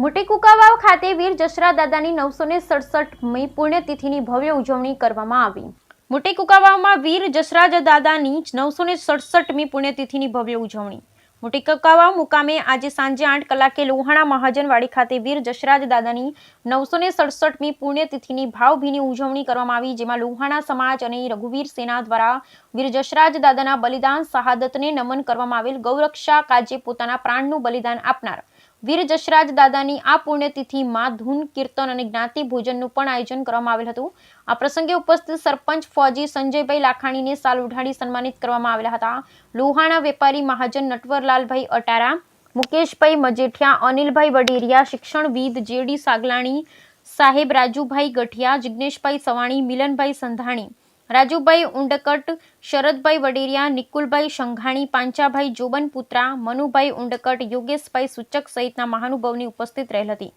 મોટી કુકાવાવ ખાતે વીર જસરા દાદાની નવસો ને સડસઠમી પુણ્યતિથિની ભવ્ય ઉજવણી કરવામાં આવી. મોટી કુકાવાવમાં વીર જસરાજ દાદાની નવસો ને સડસઠમી પુણ્યતિથિની ભવ્ય ઉજવણી. મોટી કુકાવાવ મુકામે આજે સાંજે આઠ કલાકે લોહાણા મહાજનવાડી ખાતે વીર જસરાજ દાદાની નવસો ને સડસઠમી પુણ્યતિથિની ભાવભીની ઉજવણી કરવામાં આવી, જેમાં લોહાણા સમાજ અને રઘુવીર સેના દ્વારા વીર જસરાજ દાદાના બલિદાન, શહાદતને નમન કરવામાં આવેલ, ગૌરક્ષા કાજે પોતાના પ્રાણનું બલિદાન આપનાર વીર જશરાજ દાદાની આ પુણ્યતિથિમાં ધૂન, કીર્તન અને જ્ઞાતિ ભોજનનું પણ આયોજન કરવામાં આવેલ હતું. આ પ્રસંગે ઉપસ્થિત સરપંચ ફોજી સંજયભાઈ લાખાણીને સાલ ઉઢાડી સન્માનિત કરવામાં આવેલા હતા. લોહાણા વેપારી મહાજન નટવરલાલભાઈ અટારા, મુકેશભાઈ મજેઠિયા, અનિલભાઈ વડેરિયા, શિક્ષણવિદ જેડી સાગલાણી, સાહેબ રાજુભાઈ ગઠિયા જિજ્ઞેશભાઈ સવાણી, મિલનભાઈ સંધાણી રાજુભાઈ ઉંડકટ શરદભાઈ વડેરિયા, નિકુલભાઈ સંઘાણી, પાંચાભાઈ જોબનપુત્રા, મનુભાઈ ઉંડકટ યોગેશભાઈ સૂચક સહિતના મહાનુભાવની ઉપસ્થિત રહેલ હતી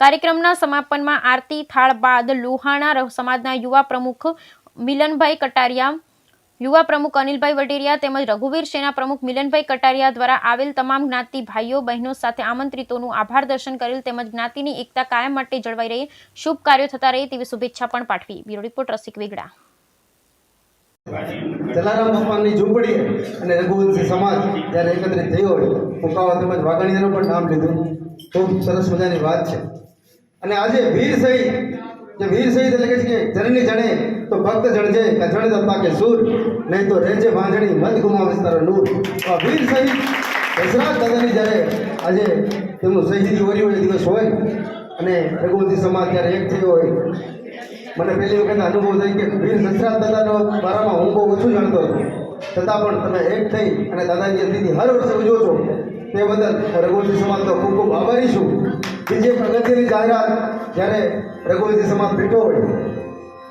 કાર્યક્રમના સમાપનમાં આરતી થાળ બાદ લોહાણા સમાજના યુવા પ્રમુખ મિલનભાઈ કટારિયા, યુવા પ્રમુખ અનિલભાઈ વડેરિયા તેમજ રઘુવીર સેના પ્રમુખ મિલનભાઈ કટારિયા દ્વારા આવેલ તમામ જ્ઞાતિ ભાઈઓ, બહેનો સાથે આમંત્રિતોનું આભાર દર્શન કરેલ તેમજ જ્ઞાતિની એકતા કાયમ માટે જળવાઈ રહે, શુભ કાર્યો થતા રહે તેવી શુભેચ્છા પણ પાઠવી. Bureau report Rasik Vegada. Jalaram ભગવાનની ઝૂંપડી અને રઘુવંશી સમાજ જ્યારે એકત્રિત થયો હોય, ફૂંકાવા તેમજ વાઘાણીયાનું પણ નામ લીધું. ખૂબ સરસ મજાની વાત છે. અને આજે વીર સહિત જે વીર સહિત એટલે કે જનની જણે તો ભક્ત જણજે કે જણ દત્તા કે સૂર, નહીં તો રેજે વાંધણી મત ગુમાવે તારો નૂર. આ વીર સહિત દશરથ દાદાની જ્યારે આજે તેમનું શહીદી વર્યું એ દિવસ હોય અને રઘુવંશી સમાજ જ્યારે એક થયો હોય મને પહેલી વખત અનુભવ થઈ કે વીર દશરથ દાદાનો બારામાં હું બહુ ઓછું જાણતો હતો. છતાં પણ તમે એક થઈ અને દાદાની જયંતિ હર વર્ષે ઉજવો છો, તે બદલ રઘુવંશી સમાજનો ખૂબ ખૂબ આભારી છું. બીજી પ્રગતિની જાહેરાત, જ્યારે રઘુવંશી સમાજ ભેટો હોય,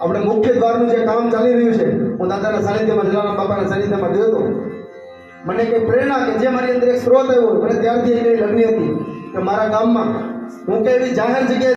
આપણે મુખ્ય દ્વારનું જે કામ ચાલી રહ્યું છે, હું દાદાના સાનિધ્યમાં, જલારામ બાપાના સાનિધ્યમાં ગયો હતો. મને કંઈ પ્રેરણા કે જે મારી અંદર એક સ્ત્રોત આવ્યો મને ત્યારથી એ કંઈ લગ્ન હતી કે મારા ગામમાં હું કે એવી જાહેર જગ્યાએ